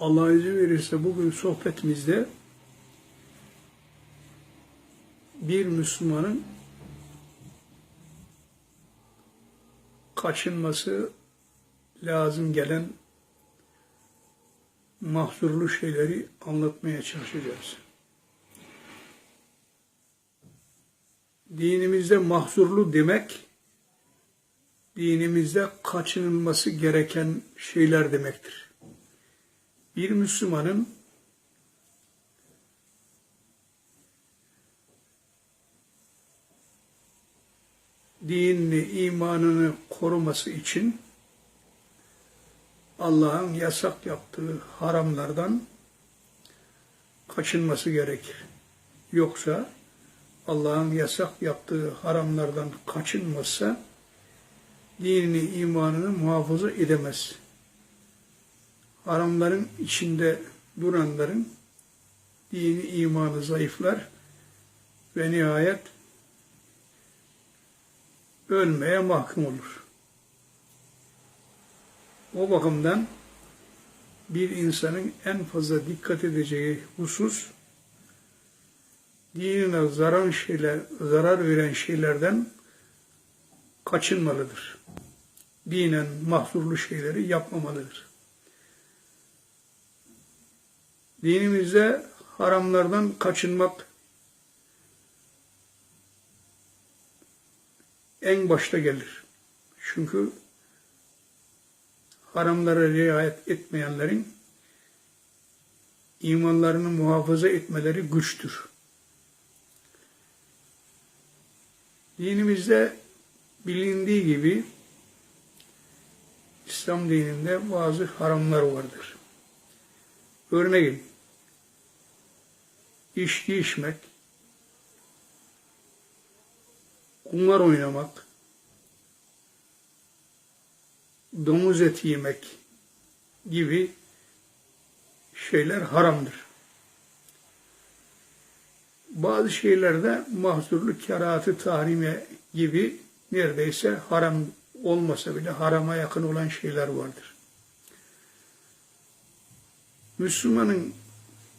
Allah izin verirse bugün sohbetimizde bir Müslümanın kaçınması lazım gelen mahzurlu şeyleri anlatmaya çalışacağız. Dinimizde mahzurlu demek, dinimizde kaçınılması gereken şeyler demektir. Bir Müslümanın dinini, imanını koruması için Allah'ın yasak yaptığı haramlardan kaçınması gerekir. Yoksa Allah'ın yasak yaptığı haramlardan kaçınmazsa dinini, imanını muhafaza edemez. Haramların içinde duranların dini, imanı zayıflar ve nihayet ölmeye mahkum olur. O bakımdan bir insanın en fazla dikkat edeceği husus dinine zarar şeyler, zarar veren şeylerden kaçınmalıdır. Dinen mahzurlu şeyleri yapmamalıdır. Dinimizde haramlardan kaçınmak en başta gelir. Çünkü haramlara riayet etmeyenlerin imanlarını muhafaza etmeleri güçtür. Dinimizde bilindiği gibi İslam dininde bazı haramlar vardır. Örneğin içki içmek, kumar oynamak, domuz eti yemek gibi şeyler haramdır. Bazı şeylerde mahzurlu kerahatı tahrime gibi neredeyse haram olmasa bile harama yakın olan şeyler vardır. Müslümanın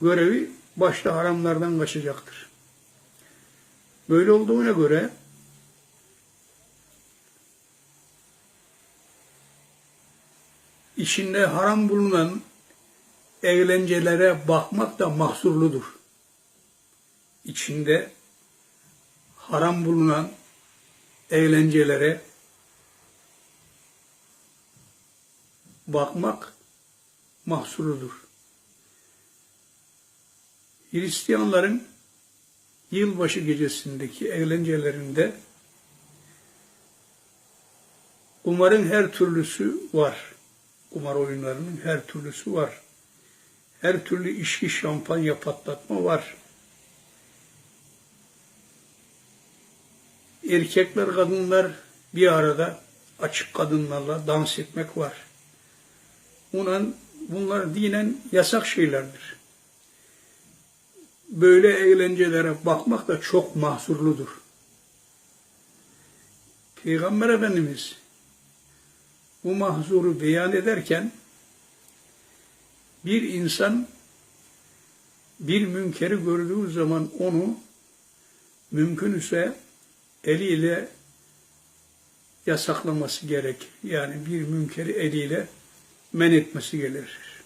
görevi başta haramlardan kaçacaktır. Böyle olduğuna göre içinde haram bulunan eğlencelere bakmak da mahsurludur. İçinde haram bulunan eğlencelere bakmak mahsurludur. Hristiyanların yılbaşı gecesindeki eğlencelerinde kumarın her türlüsü var. Kumar oyunlarının her türlüsü var. Her türlü içki, şampanya patlatma var. Erkekler, kadınlar bir arada açık kadınlarla dans etmek var. Bunlar, bunlar dinen yasak şeylerdir. Böyle eğlencelere bakmak da çok mahsurludur. Peygamber Efendimiz bu mahzuru beyan ederken bir insan bir münkeri gördüğü zaman onu mümkünse eliyle yasaklaması gerek. Yani bir münkeri eliyle men etmesi gerekir.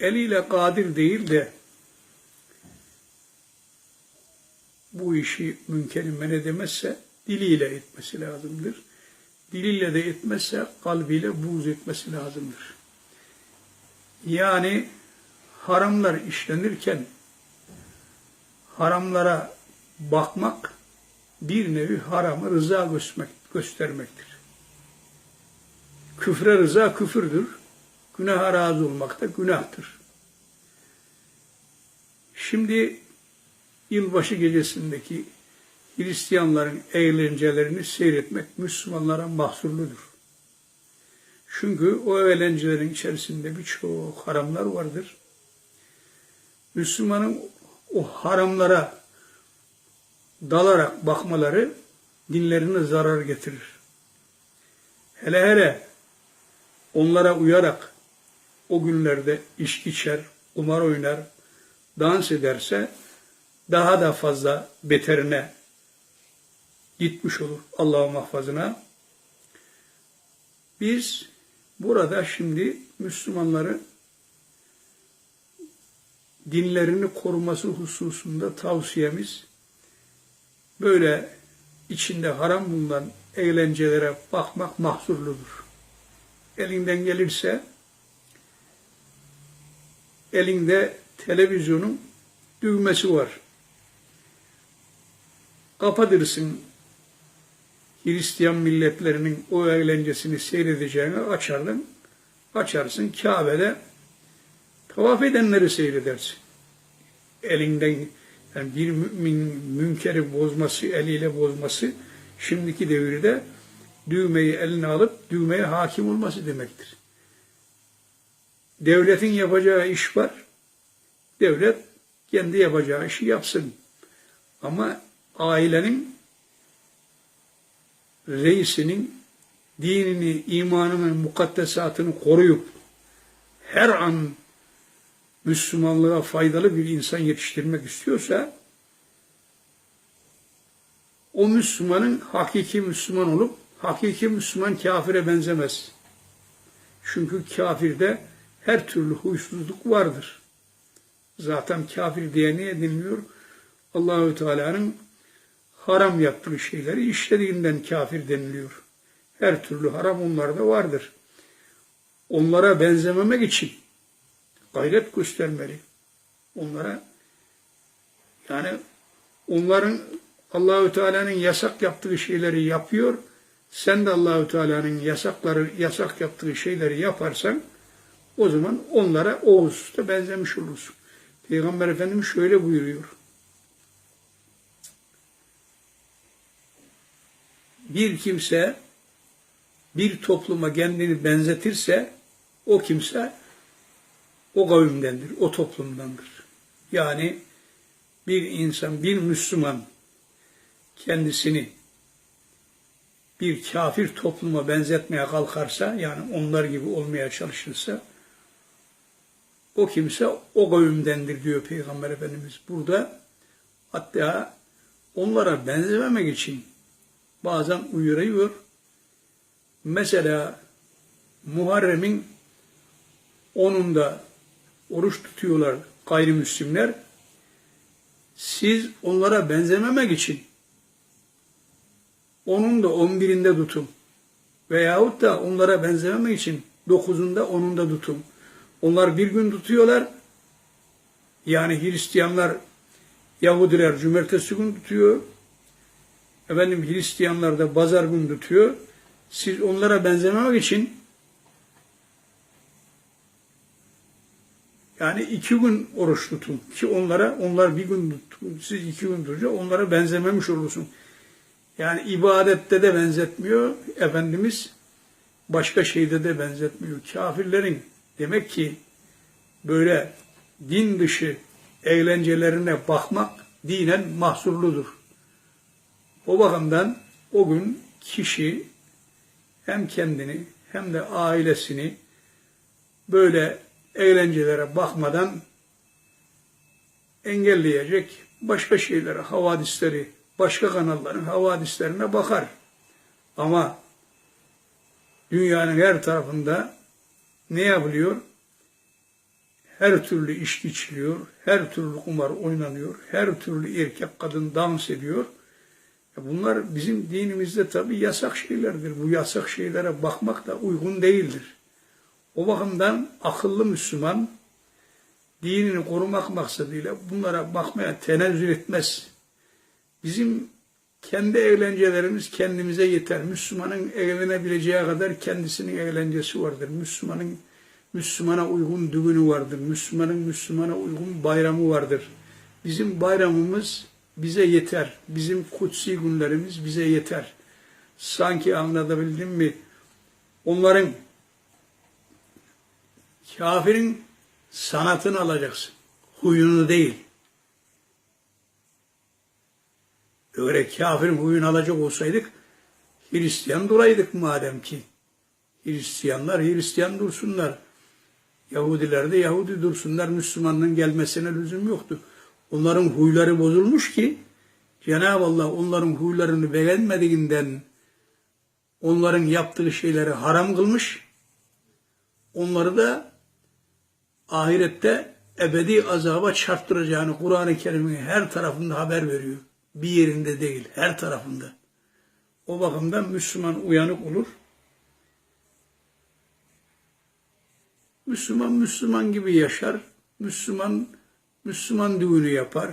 Eliyle kadir değil de bu işi münkeri men edemezse diliyle etmesi lazımdır. Diliyle de etmezse kalbiyle buğz etmesi lazımdır. Yani haramlar işlenirken haramlara bakmak bir nevi haramı rıza göstermektir. Küfre rıza küfürdür. Günaha razı olmak da günahtır. Şimdi yılbaşı gecesindeki Hristiyanların eğlencelerini seyretmek Müslümanlara mahsurludur. Çünkü o eğlencelerin içerisinde birçok haramlar vardır. Müslümanın o haramlara dalarak bakmaları dinlerine zarar getirir. Hele hele onlara uyarak o günlerde içki içer, kumar oynar, dans ederse daha da fazla beterine gitmiş olur Allah'ın mahfazına. Biz burada şimdi Müslümanları dinlerini koruması hususunda tavsiyemiz böyle içinde haram bulunan eğlencelere bakmak mahzurludur. Elinden gelirse elinde televizyonun düğmesi var. Kapatırsın Hristiyan milletlerinin o eğlencesini seyredeceğini açardın. Açarsın Kabe'de tavaf edenleri seyredersin. Elinden yani bir mümin münkeri bozması, eliyle bozması şimdiki devirde düğmeyi eline alıp düğmeye hakim olması demektir. Devletin yapacağı iş var. Devlet kendi yapacağı işi yapsın. Ama ailenin reisinin dinini, imanını, mukaddesatını koruyup her an Müslümanlığa faydalı bir insan yetiştirmek istiyorsa o Müslümanın hakiki Müslüman olup hakiki Müslüman kafire benzemez. Çünkü kafirde her türlü huysuzluk vardır. Zaten kafir diye niye dinliyor? Allahü Teala'nın haram yaptığı şeyleri işlediğinden kafir deniliyor. Her türlü haram onlarda vardır. Onlara benzememek için gayret göstermeli. Onlara yani onların Allahü Teala'nın yasak yaptığı şeyleri yapıyor. Sen de Allahü Teala'nın yasakları yasak yaptığı şeyleri yaparsan o zaman onlara o hususta benzemiş olursun. Peygamber Efendimiz şöyle buyuruyor. Bir kimse bir topluma kendini benzetirse o kimse o kavimdendir, o toplumdandır. Yani bir insan, bir Müslüman kendisini bir kafir topluma benzetmeye kalkarsa, yani onlar gibi olmaya çalışırsa, o kimse o kavimdendir diyor Peygamber Efendimiz. Burada hatta onlara benzememek için bazen uyarıyor. Mesela Muharrem'in onunda oruç tutuyorlar gayrimüslimler. Siz onlara benzememek için onun da on birinde tutun. Veyahut da onlara benzememek için dokuzunda onunda tutun. Onlar bir gün tutuyorlar. Yani Hristiyanlar, Yahudiler cumartesi gün tutuyor. Efendim Hristiyanlar da pazar gün tutuyor. Siz onlara benzememek için yani iki gün oruç tutun ki onlara onlar bir gün tutun, siz iki gün tutunca onlara benzememiş olursun. Yani ibadette de benzetmiyor Efendimiz başka şeyde de benzetmiyor. Kafirlerin demek ki böyle din dışı eğlencelerine bakmak dinen mahsurludur. O bakımdan o gün kişi hem kendini hem de ailesini böyle eğlencelere bakmadan engelleyecek başka şeylere, havadisleri, başka kanalların havadislerine bakar. Ama dünyanın her tarafında ne yapılıyor? Her türlü içki içiliyor, her türlü kumar oynanıyor, her türlü erkek kadın dans ediyor. Bunlar bizim dinimizde tabi yasak şeylerdir. Bu yasak şeylere bakmak da uygun değildir. O bakımdan akıllı Müslüman dinini korumak maksadıyla bunlara bakmaya tenezzül etmez. Bizim kendi eğlencelerimiz kendimize yeter. Müslümanın eğlenebileceği kadar kendisinin eğlencesi vardır. Müslümanın Müslümana uygun düğünü vardır. Müslümanın Müslümana uygun bayramı vardır. Bizim bayramımız bize yeter. Bizim kutsi günlerimiz bize yeter. Sanki anlatabildim mi? Onların kafirin sanatını alacaksın. Huyunu değil. Öyle kafirin huyunu alacak olsaydık Hristiyan duraydık madem ki. Hristiyanlar Hristiyan dursunlar. Yahudiler de Yahudi dursunlar. Müslümanlığın gelmesine lüzum yoktu. Onların huyları bozulmuş ki Cenab-ı Allah onların huylarını beğenmediğinden onların yaptığı şeyleri haram kılmış. Onları da ahirette ebedi azaba çarptıracağını Kur'an-ı Kerim'in her tarafında haber veriyor. Bir yerinde değil, her tarafında. O bakımdan Müslüman uyanık olur. Müslüman Müslüman gibi yaşar. Müslüman Müslüman düğünü yapar.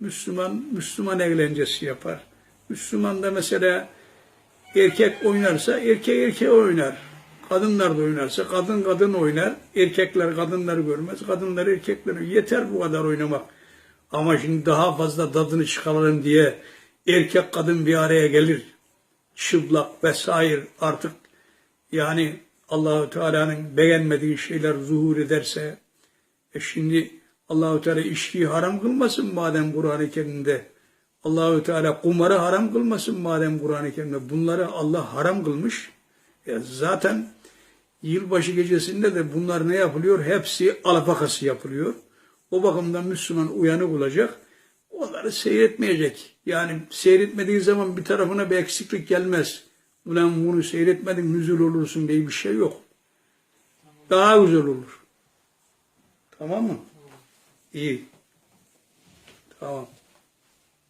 Müslüman Müslüman eğlencesi yapar. Müslüman da mesela erkek oynarsa erkek erkeğe oynar. Kadınlar da oynarsa kadın kadın oynar. Erkekler kadınları görmez. Kadınlar erkekleri. Yeter bu kadar oynamak. Ama şimdi daha fazla tadını çıkaralım diye erkek kadın bir araya gelir. Çıplak vesaire artık yani Allahu Teala'nın beğenmediği şeyler zuhur ederse e şimdi Allahu Teala içkiyi haram kılmasın madem Kur'an-ı Kerim'de. Allahu Teala kumarı haram kılmasın madem Kur'an-ı Kerim'de. Bunları Allah haram kılmış. E zaten yılbaşı gecesinde de bunlar ne yapılıyor? Hepsi alafakası yapılıyor. O bakımdan Müslüman uyanık olacak. Onları seyretmeyecek. Yani seyretmediği zaman bir tarafına bir eksiklik gelmez. Ulan bunu seyretmedin nüzul olursun diye bir şey yok. Daha güzel olur. Tamam mı? İyi. Tamam.